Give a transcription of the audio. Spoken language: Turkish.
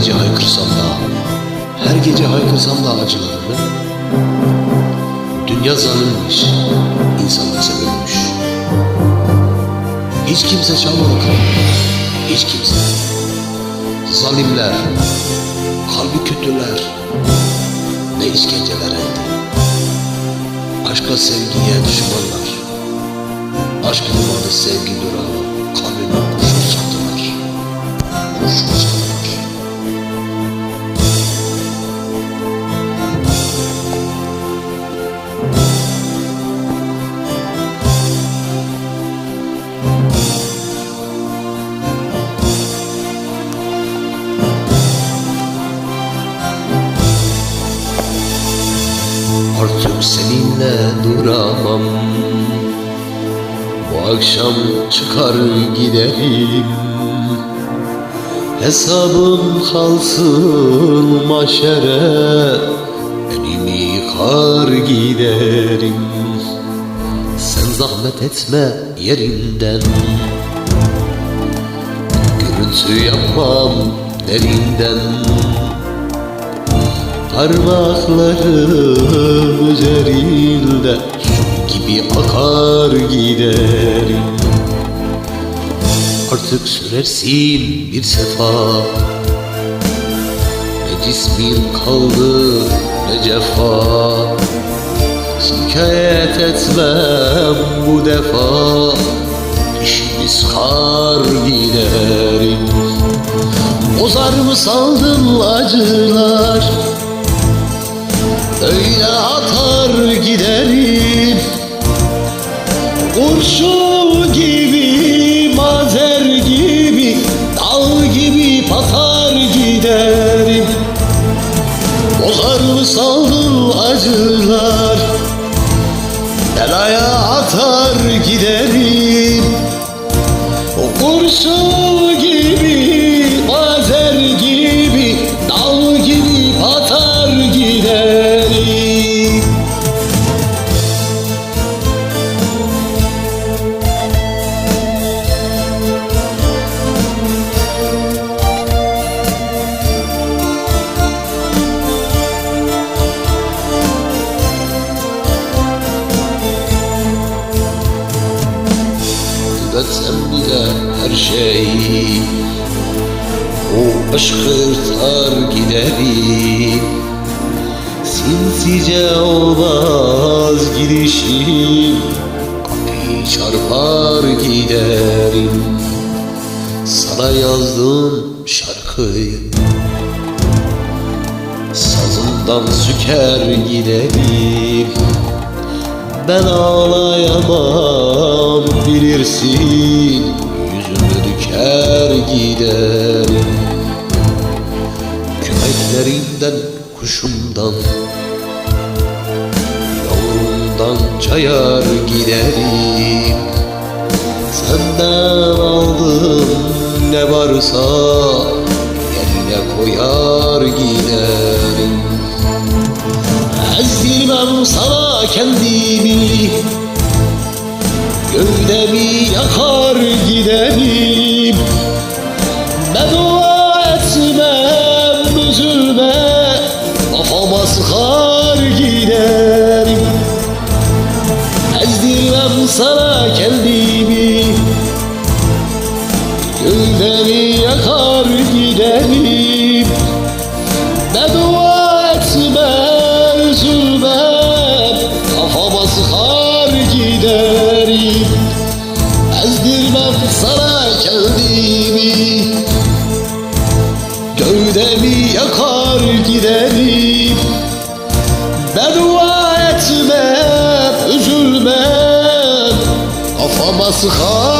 gece haykırsam da, her gece haykırsam da acılarını, dünya zalimmiş, insan ise ölmüş. Hiç kimse çalmadı kalbimi, hiç kimse. Zalimler, kalbi kötüler, ne işkenceler etti. Aşka sevgiye düşmanlar, aşkın umadı sevgi durağı, kalbime kurşun sattılar, kurşun sattılar. Seninle duramam. Bu akşam çıkar giderim. Hesabım kalsın maşere Elimi yıkar giderim. Sen zahmet etme yerinden Gürültü yapmam derinden Parmaklarım üzerinde su gibi akar giderim Artık sürersin bir sefa. Ne cismin kaldı ne cefa. Şikayet etmem bu defa. İşimi sıkar giderim Bozar mı sandın acılar Öyle atar giderim. Kurşun gibi, mazer gibi Dal gibi patar giderim. Bozar mı sandın acılar? Belaya atar giderim. O kurşun her şeyi O aşkı tar giderim. Sinsice olmaz gidişim. Kapıyı çarpar giderim. Sana yazdım şarkıyı. Sazından süker giderim. Ben ağlayamam bilirsin Diker giderim Kümeklerinden kuşumdan Yavrumdan çayar giderim. Senden aldım ne varsa Yerine koyar giderim. Ezdirmem sana kendimi. Gövdemi yakar giderim Beddua etmem üzülme. Kafama sıkar giderim Ezdirmem sana kendimi. Gövdemi yakar giderim. Beddua etme üzülme. Kafama sıkar giderim. Ezdirmem sana kendimi Gövdemi yakar giderim Beddua etmem üzülmem Kafama sıkar